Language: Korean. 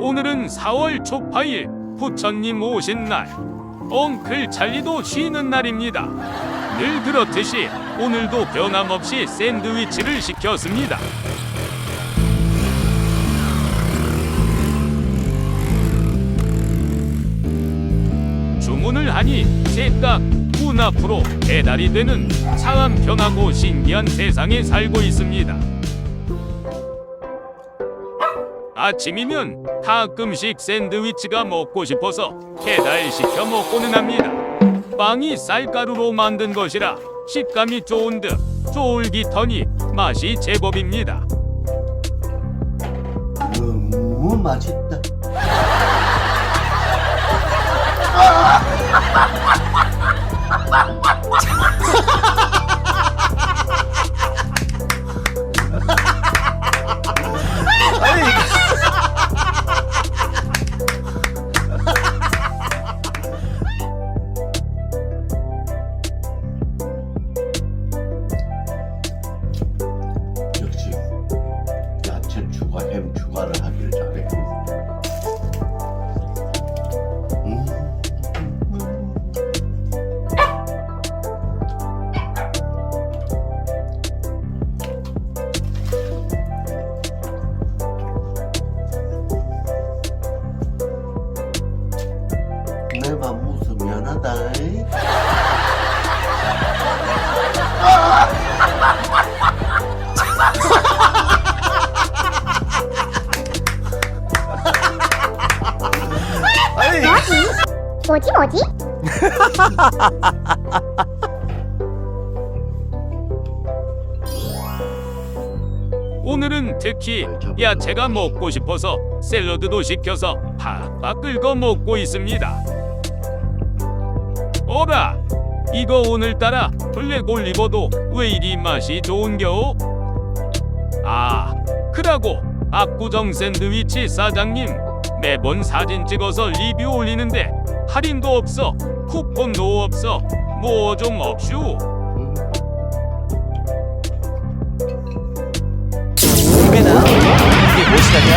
오늘은 4월 초파일 부처님 오신 날. 엉클 찰리도 쉬는 날입니다. 늘 그렇듯이 오늘도 변함없이 샌드위치를 시켰습니다. 주문을 하니 셋각 문 앞으로 배달이 되는 참 편하고 신기한 세상에 살고 있습니다. 아침이면 가끔씩 샌드위치가 먹고 싶어서 배달 시켜 먹고는 합니다. 빵이 쌀가루로 만든 것이라 식감이 좋은 듯 쫄깃하니 맛이 제법입니다. 너무 맛있다. 야채 추가, 햄 추가를 하기를 잘해. 음. 내가 무슨 미안하다. 뭐지 뭐지? 오늘은 특히 야채가 먹고 싶어서 샐러드도 시켜서 팍팍 긁어 먹고 있습니다. 어라! 이거 오늘따라 블랙 올리버도 왜 이리 맛이 좋은겨? 아, 그라고 압구정 샌드위치 사장님 매번 사진 찍어서 리뷰 올리는데 할인도 없어. 쿠폰도 없어. 뭐 좀 없슈. 이메나 이게 무엇이라냐?